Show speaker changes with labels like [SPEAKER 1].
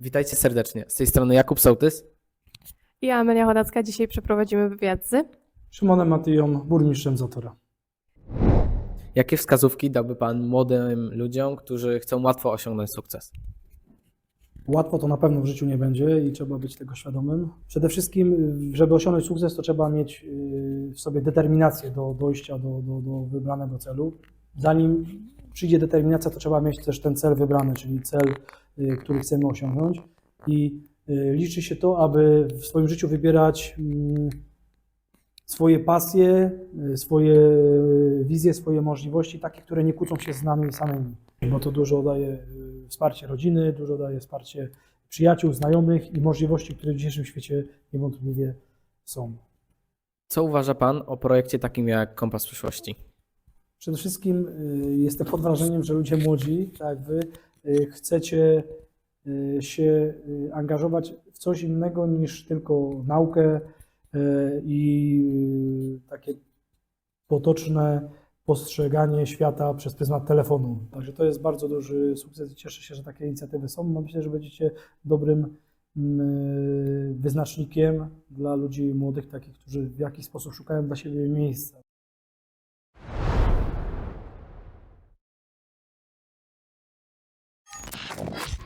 [SPEAKER 1] Witajcie serdecznie. Z tej strony Jakub Sołtys.
[SPEAKER 2] I Amelia Chodacka. Dzisiaj przeprowadzimy wywiad z...
[SPEAKER 3] Szymonem Matyją, burmistrzem Zatora.
[SPEAKER 1] Jakie wskazówki dałby Pan młodym ludziom, którzy chcą łatwo osiągnąć sukces?
[SPEAKER 3] Łatwo to na pewno w życiu nie będzie i trzeba być tego świadomym. Przede wszystkim, żeby osiągnąć sukces, to trzeba mieć y, w sobie determinację do dojścia do, do, do wybranego celu. Zanim przyjdzie determinacja, to trzeba mieć też ten cel wybrany, czyli cel, który chcemy osiągnąć. I y, liczy się to, aby w swoim życiu wybierać mm, swoje pasje, y, swoje wizje, swoje możliwości, takie, które nie kłócą się z nami samymi. Bo to dużo daje y, wsparcie rodziny, dużo daje wsparcie przyjaciół, znajomych i możliwości, które w dzisiejszym świecie niewątpliwie są.
[SPEAKER 1] Co uważa Pan o projekcie takim jak Kompas Przyszłości?
[SPEAKER 3] Przede wszystkim y, jestem pod wrażeniem, że ludzie młodzi, tak jak wy, y, chcecie y, się y, angażować w coś innego niż tylko naukę y, i y, takie potoczne postrzeganie świata przez pryzmat telefonu. Także to jest bardzo duży sukces i cieszę się, że takie inicjatywy są. No myślę, że będziecie dobrym mm, wyznacznikiem dla ludzi młodych, takich, którzy w jakiś sposób szukają dla siebie miejsca. Thank you.